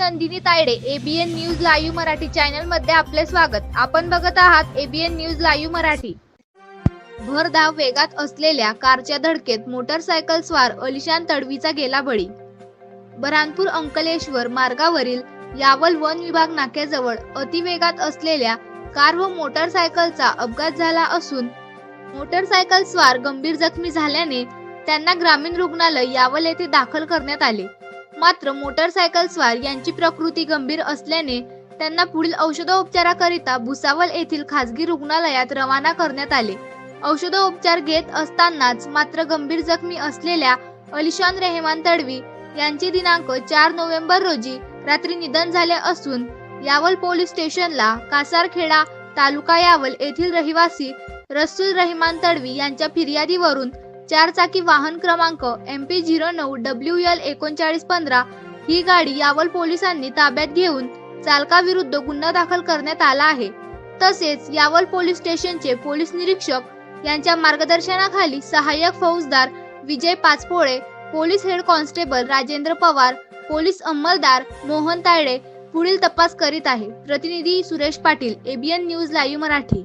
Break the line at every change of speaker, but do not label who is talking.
Nandini Tayade ABN news live Marathi चॅनलमध्ये आपले स्वागत. आपण बघत आहात एबीएन न्यूज लाईव्ह मराठी. भरधाव वेगात असलेल्या कारच्या धडकेत मोटरसायकल स्वार अलिशान तडवीचा गेला बळी. बऱ्हाणपूर अंकलेश्वर मार्गावरील यावल वन विभाग नाक्याजवळ अतिवेगात असलेल्या कार व मोटरसायकलचा अपघात झाला असून मोटरसायकल स्वार गंभीर जखमी झाल्याने त्यांना ग्रामीण रुग्णालय यावल येथे दाखल करण्यात आले. मात्र मोटरसायकल स्वार यांची प्रकृती गंभीर असल्याने त्यांना पुढील औषधोपचाराकरिता भुसावल येथील खासगी रुग्णालयात रवाना करण्यात आले. औषधोपचार घेत असतानाच मात्र गंभीर जखमी असलेल्या अलिशान रेहमान तडवी यांचे दिनांक चार नोव्हेंबर रोजी रात्री निधन झाले असून यावल पोलीस स्टेशनला कासारखेडा तालुका यावल येथील रहिवासी रसूल रहिमान तडवी यांच्या फिर्यादीवरून चार चाकी वाहन क्रमांक एम पी झिरो नऊ डब्ल्यू एल एकोणचाळीस पंधरा ही गाडी यावल पोलिसांनी ताब्यात घेऊन चालकाविरुद्ध गुन्हा दाखल करण्यात आला आहे. तसेच यावल पोलीस स्टेशनचे पोलीस निरीक्षक यांच्या मार्गदर्शनाखाली सहाय्यक फौजदार Vijay Pachpole police head constable Rajendra Pawar police अंमलदार Mohan Tayade पुढील तपास करीत आहे. प्रतिनिधी Suresh Patil ABN news live Marathi.